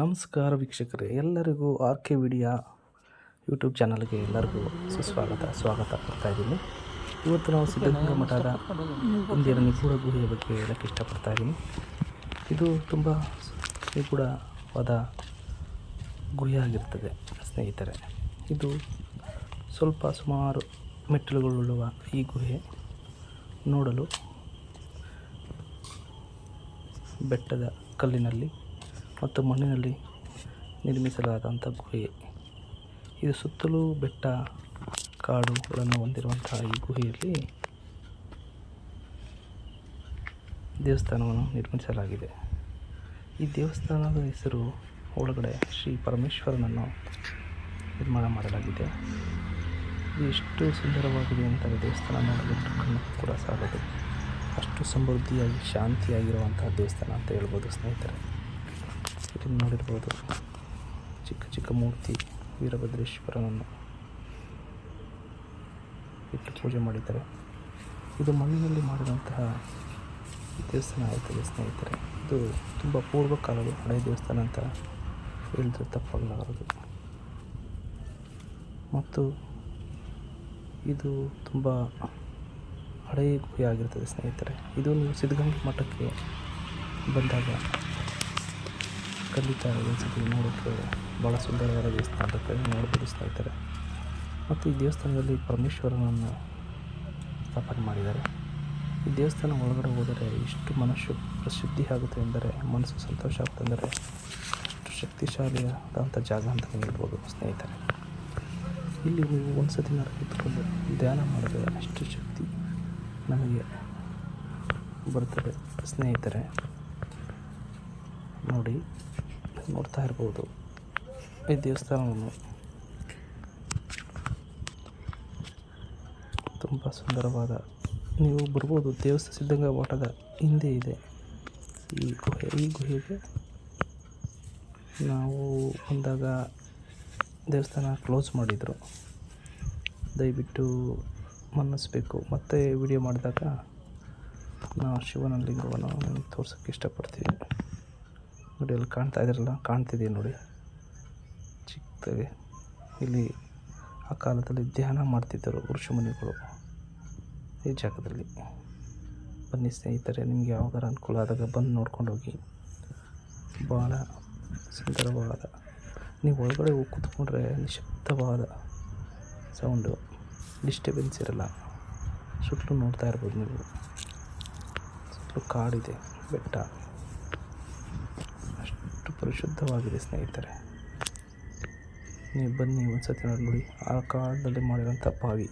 ನಮಸ್ಕಾರ ವೀಕ್ಷಕರೇ, ಎಲ್ಲರಿಗೂ ಆರ್ ಕೆ ವಿಡಿಯಾ ಯೂಟ್ಯೂಬ್ ಚಾನಲ್ಗೆ ಎಲ್ಲರಿಗೂ ಸುಸ್ವಾಗತ, ಸ್ವಾಗತ ಕೊಡ್ತಾ ಇದ್ದೀನಿ. ಇವತ್ತು ನಾವು ಸಿದ್ಧಗಂಗಾ ಮಠದ ಇಂದಿನ ನಿಗೂಢ ಗುಹೆಯ ಬಗ್ಗೆ ಹೇಳಕ್ಕೆ ಇಷ್ಟಪಡ್ತಾ ಇದ್ದೀನಿ. ಇದು ತುಂಬ ನಿಗೂಢವಾದ ಗುಹೆ ಆಗಿರ್ತದೆ, ಸ್ನೇಹಿತರೆ. ಇದು ಸ್ವಲ್ಪ ಸುಮಾರು ಮೆಟ್ಟಿಲುಗಳುಳ್ಳುವ ಈ ಗುಹೆ ನೋಡಲು ಬೆಟ್ಟದ ಕಲ್ಲಿನಲ್ಲಿ ಮತ್ತು ಮಣ್ಣಿನಲ್ಲಿ ನಿರ್ಮಿಸಲಾದಂಥ ಗುಹೆ. ಇದು ಸುತ್ತಲೂ ಬೆಟ್ಟ, ಕಾಡುಗಳನ್ನು ಹೊಂದಿರುವಂತಹ ಈ ಗುಹೆಯಲ್ಲಿ ದೇವಸ್ಥಾನವನ್ನು ನಿರ್ಮಿಸಲಾಗಿದೆ. ಈ ದೇವಸ್ಥಾನದ ಹೆಸರು ಒಳಗಡೆ ಶ್ರೀ ಪರಮೇಶ್ವರನನ್ನು ನಿರ್ಮಾಣ ಮಾಡಲಾಗಿದೆ. ಇದು ಎಷ್ಟು ಸುಂದರವಾಗಿದೆ ಅಂತ ದೇವಸ್ಥಾನ ನೋಡಲು ಕಣ್ಣು ಕೂಡ ಸಾಲದು. ಅಷ್ಟು ಸಮೃದ್ಧಿಯಾಗಿ, ಶಾಂತಿಯಾಗಿರುವಂತಹ ದೇವಸ್ಥಾನ ಅಂತ ಹೇಳ್ಬೋದು ಸ್ನೇಹಿತರೆ. ಇಲ್ಲಿ ನೋಡಿರ್ಬೋದು. ಚಿಕ್ಕ ಚಿಕ್ಕ ಮೂರ್ತಿ ವೀರಭದ್ರೇಶ್ವರನನ್ನು ಇಟ್ಟು ಪೂಜೆ ಮಾಡಿದ್ದಾರೆ. ಇದು ಮಣ್ಣಿನಲ್ಲಿ ಮಾಡಿದಂತಹ ದೇವಸ್ಥಾನ ಆಗುತ್ತದೆ ಸ್ನೇಹಿತರೆ. ಇದು ತುಂಬ ಪೂರ್ವ ಕಾಲದ ಹಳೆಯ ದೇವಸ್ಥಾನ ಅಂತ ಹೇಳಿದ್ರೆ ತಪ್ಪಾಗಲಾರದು ಮತ್ತು ಇದು ತುಂಬ ಹಳೆಯ ಗುಹೆ ಆಗಿರ್ತದೆ ಸ್ನೇಹಿತರೆ. ಇದು ನೀವು ಸಿದ್ಧಗಂಗೆ ಮಠಕ್ಕೆ ಬಂದಾಗ ಖಂಡಿತ ಒಂದ್ಸತಿ ನೋಡೋಕ್ಕೆ ಭಾಳ ಸುಂದರವಾದ ದೇವಸ್ಥಾನ ಅಂತ ಬಿಡಿಸ್ತಾ ಇರ್ತಾರೆ ಮತ್ತು ಈ ದೇವಸ್ಥಾನದಲ್ಲಿ ಪರಮೇಶ್ವರನನ್ನು ಸ್ಥಾಪನೆ ಮಾಡಿದ್ದಾರೆ. ಈ ದೇವಸ್ಥಾನ ಒಳಗಡೆ ಹೋದರೆ ಎಷ್ಟು ಮನಸ್ಸು ಪ್ರಸಿದ್ಧಿ ಆಗುತ್ತೆ ಎಂದರೆ, ಮನಸ್ಸು ಸಂತೋಷ ಆಗುತ್ತೆ ಅಂದರೆ ಅಷ್ಟು ಶಕ್ತಿಶಾಲಿಯಾದಂಥ ಜಾಗ ಅಂತ ಹೇಳ್ಬೋದು, ಸ್ನೇಹಿತರೆ. ಇಲ್ಲಿ ನೀವು ಒಂದು ಸತಿ ನಾನು ಕೂತ್ಕೊಂಡು ಧ್ಯಾನ ಮಾಡಿದರೆ ಅಷ್ಟು ಶಕ್ತಿ ನಮಗೆ ಬರ್ತದೆ, ಸ್ನೇಹಿತರೆ. ನೋಡಿ. ನೋಡ್ತಾ ಇರ್ಬೋದು. ಈ ದೇವಸ್ಥಾನವನ್ನು ತುಂಬ ಸುಂದರವಾದ, ನೀವು ಬರ್ಬೋದು ದೇವಸ್ಥಾನ ಸಿದ್ಧಗಂಗಾ ಮಠದ ಹಿಂದೆ ಇದೆ. ಈ ಗುಹೆ, ಈ ಗುಹೆಗೆ ನಾವು ಬಂದಾಗ ದೇವಸ್ಥಾನ ಕ್ಲೋಸ್ ಮಾಡಿದರು. ದಯವಿಟ್ಟು ಮನ್ನಿಸ್ಬೇಕು. ಮತ್ತೆ ವಿಡಿಯೋ ಮಾಡಿದಾಗ ನಾವು ಶಿವನ ಲಿಂಗವನ್ನು ತೋರ್ಸೋಕ್ಕೆ ಇಷ್ಟಪಡ್ತೀವಿ ನೋಡಿ, ಅಲ್ಲಿ ಕಾಣ್ತಾ ಇದ್ದೀರಲ್ಲ ಕಾಣ್ತಿದೆ ನೋಡಿ. ಚಿಕ್ಕದಾಗಿ. ಇಲ್ಲಿ ಆ ಕಾಲದಲ್ಲಿ ಧ್ಯಾನ ಮಾಡ್ತಿದ್ದರು ಋಷಿಮುನಿಗಳು ಈ ಜಾಗದಲ್ಲಿ. ಬನ್ನಿ ಸ್ನೇಹಿತರೆ, ನಿಮಗೆ ಯಾವಾಗಾರ ಅನುಕೂಲ ಆದಾಗ ಬಂದು ನೋಡ್ಕೊಂಡು ಹೋಗಿ. ಭಾಳ ಸುಂದರವಾದ, ನೀವು ಒಳಗಡೆ ಹೋಗಿ ಕೂತ್ಕೊಂಡ್ರೆ ನಿಶಬ್ದವಾದ ಸೌಂಡು ಡಿಸ್ಟರ್ಬೆನ್ಸ್ ಇರಲ್ಲ, ಸುತ್ತಲೂ ನೋಡ್ತಾ ಇರ್ಬೋದು ನೀವು. ಸುತ್ತಲೂ ಕಾಡಿದೆ, ಬೆಟ್ಟ. ಪರಿಶುದ್ಧವಾಗಿದೆ ಸ್ನೇಹಿತರೆ. ನೀವು ಬನ್ನಿ ಒಂದು ಸತಿ ನೋಡಿ ಆ ಕಾಲದಲ್ಲಿ ಮಾಡಿರೋಂಥ ಬಾವಿ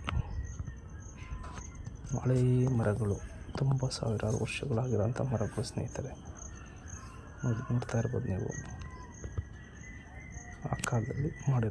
ಹಳೆ ಮರಗಳು, ತುಂಬ ಸಾವಿರಾರು ವರ್ಷಗಳಾಗಿರೋಂಥ ಮರಗಳು ಸ್ನೇಹಿತರೆ. ನೋಡಿ, ನೋಡ್ತಾ ಇರ್ಬೋದು ನೀವು. ಆ ಕಾಲದಲ್ಲಿ ಮಾಡಿರೋ